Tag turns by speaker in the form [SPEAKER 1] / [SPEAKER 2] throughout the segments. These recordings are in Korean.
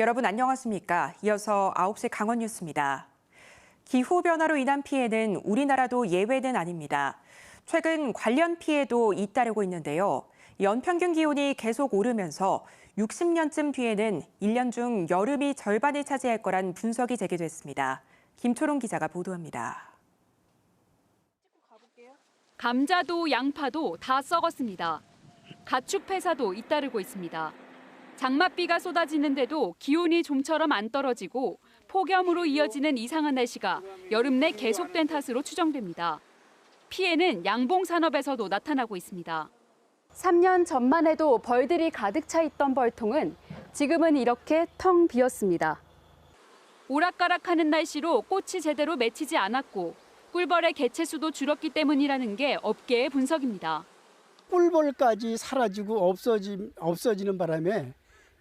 [SPEAKER 1] 여러분 안녕하십니까? 이어서 9시 강원 뉴스입니다. 기후변화로 인한 피해는 우리나라도 예외는 아닙니다. 최근 관련 피해도 잇따르고 있는데요. 연평균 기온이 계속 오르면서 60년쯤 뒤에는 1년 중 여름이 절반을 차지할 거란 분석이 제기됐습니다. 김초롱 기자가 보도합니다.
[SPEAKER 2] 감자도 양파도 다 썩었습니다. 가축 폐사도 잇따르고 있습니다. 장맛비가 쏟아지는데도 기온이 좀처럼 안 떨어지고 폭염으로 이어지는 이상한 날씨가 여름 내 계속된 탓으로 추정됩니다. 피해는 양봉 산업에서도 나타나고 있습니다. 3년 전만 해도 벌들이 가득 차 있던 벌통은 지금은 이렇게 텅 비었습니다. 오락가락하는 날씨로 꽃이 제대로 맺히지 않았고 꿀벌의 개체 수도 줄었기 때문이라는 게 업계의 분석입니다.
[SPEAKER 3] 꿀벌까지 사라지고 없어지, 없어지는 바람에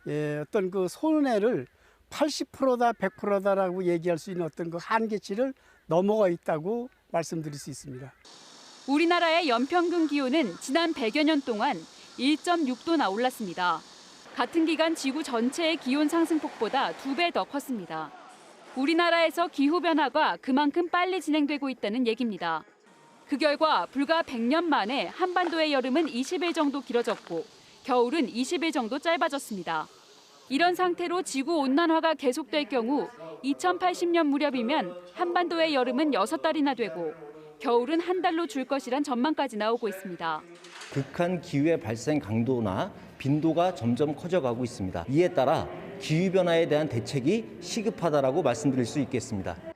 [SPEAKER 3] 예, 어떤 그 손해를 80%다 100%다라고 얘기할 수 있는 어떤 그 한계치를 넘어가 있다고 말씀드릴 수 있습니다.
[SPEAKER 2] 우리나라의 연평균 기온은 지난 100여 년 동안 1.6도나 올랐습니다. 같은 기간 지구 전체의 기온 상승폭보다 두 배 더 컸습니다. 우리나라에서 기후변화가 그만큼 빨리 진행되고 있다는 얘기입니다. 그 결과 불과 100년 만에 한반도의 여름은 20일 정도 길어졌고 겨울은 20일 정도 짧아졌습니다. 이런 상태로 지구 온난화가 계속될 경우 2080년 무렵이면 한반도의 여름은 6달이나 되고 겨울은 한 달로 줄 것이란 전망까지 나오고 있습니다.
[SPEAKER 4] 극한 기후의 발생 강도나 빈도가 점점 커져가고 있습니다. 이에 따라 기후 변화에 대한 대책이 시급하다라고 말씀드릴 수 있겠습니다.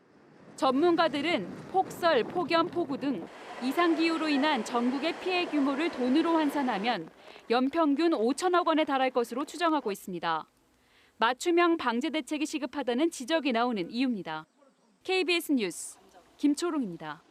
[SPEAKER 2] 전문가들은 폭설, 폭염, 폭우 등 이상 기후로 인한 전국의 피해 규모를 돈으로 환산하면 연평균 5천억 원에 달할 것으로 추정하고 있습니다. 맞춤형 방제 대책이 시급하다는 지적이 나오는 이유입니다. KBS 뉴스 김초롱입니다.